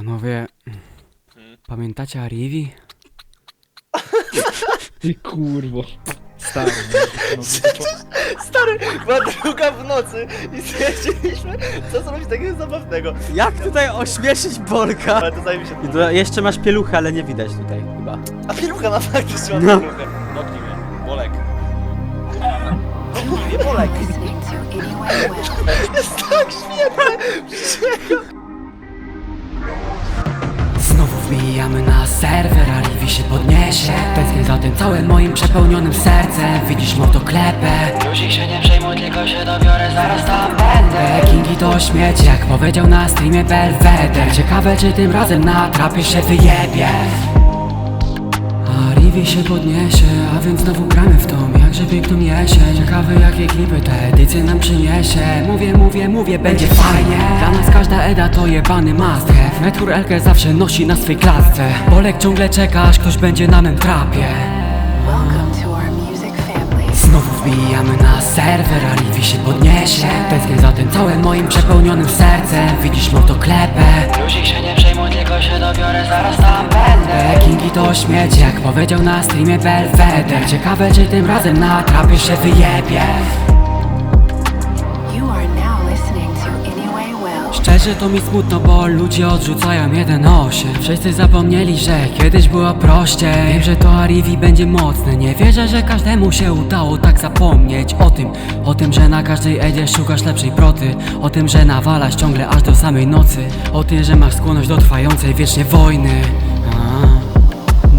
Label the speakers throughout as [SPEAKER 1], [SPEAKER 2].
[SPEAKER 1] Panowie, pamiętacie Arivi?
[SPEAKER 2] Ty kurwo. Stary. No,
[SPEAKER 3] Stary, była druga w nocy i stwierdziliśmy, co zrobić takiego zabawnego.
[SPEAKER 4] Jak tutaj ośmieszyć Bolka?
[SPEAKER 3] Ale to zajmie się
[SPEAKER 4] I to jeszcze masz pieluchę, ale nie widać tutaj chyba.
[SPEAKER 3] A pielucha na faktycznie ma
[SPEAKER 4] No.
[SPEAKER 3] pieluchę. Dotknij mnie. Bolek. Dotknij mnie, Bolek.
[SPEAKER 5] Well.
[SPEAKER 3] Jest tak świetne.
[SPEAKER 1] Znowu wbijamy na serwer, Arivi się podniesie. Tęsknię za tym całym moim przepełnionym sercem. Widzisz motoklepę? Już ich się nie przejmuj, tylko się dobiorę, zaraz tam będę. Kingi to śmieć, jak powiedział na streamie Belweder. Ciekawe czy tym razem na trapie się wyjebie. A Rivi się podniesie, a więc znowu gramy w jakże piękną jesień Ciekawe jakie klipy te edycje nam przyniesie. Mówię, mówię, mówię, będzie fajnie. Dla nas każda Eda to jebany must have. Metwór Elkę zawsze nosi na swej klatce. Bolek ciągle czeka, aż ktoś będzie na mym trapie.
[SPEAKER 5] Welcome to our music family.
[SPEAKER 1] Znowu wbijamy na serwer, a Rivi się podniesie. Tęsknię za tym całym moim przepełnionym sercem. Widzisz motoklepę to śmieć, jak powiedział na streamie Belweder. Ciekawe czy tym razem na trapie się wyjebie. Szczerze to mi smutno, bo ludzie odrzucają jeden osiem. Wszyscy zapomnieli, że kiedyś było prościej. Wiem, że to Arivi będzie mocne. Nie wierzę, że każdemu się udało tak zapomnieć O tym, o tym, że na każdej edzie szukasz lepszej proty. O tym, że nawalasz ciągle aż do samej nocy. O tym, że masz skłonność do trwającej wiecznie wojny. A.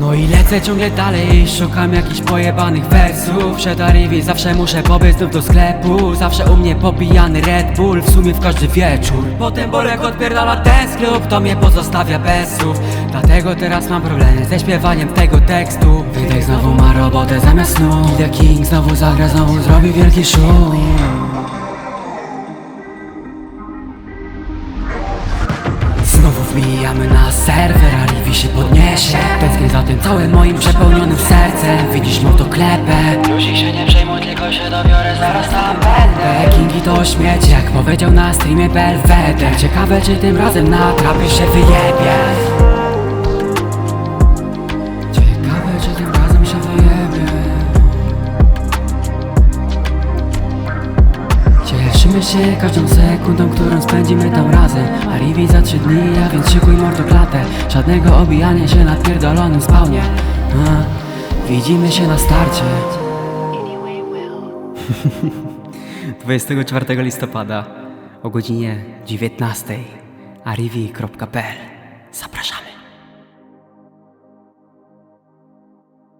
[SPEAKER 1] No i lecę ciągle dalej, szukam jakichś pojebanych wersów. Przed Arivi zawsze muszę pobiec znów do sklepu. Zawsze u mnie popijany Red Bull, w sumie w każdy wieczór. Potem Bolek odpierdala ten klub, to mnie pozostawia bez słów. Dlatego teraz mam problemy ze śpiewaniem tego tekstu. Wydech znowu ma robotę zamiast snu. The King znowu zagra, znowu zrobi wielki szum Znowu wbijamy na serwer, a Rivi się podniesie. Tęsknię za tym całym moim przepełnionym sercem. Widzisz motoklepę Już ich się nie przejmuj, tylko się dobiorę, zaraz tam będę. Kingi to śmieć, jak powiedział na streamie Belweder. Ciekawe czy tym razem na trapie się wyjebie Cieszymy się każdą sekundą, którą spędzimy tam razem. A za trzy dni, a więc szykuj mordoklatę Żadnego obijania się na pierdolonym spawnie. A, Widzimy się na starcie.
[SPEAKER 5] Anyway Well.
[SPEAKER 1] 24 listopada o godzinie 19 arivi.pl Zapraszamy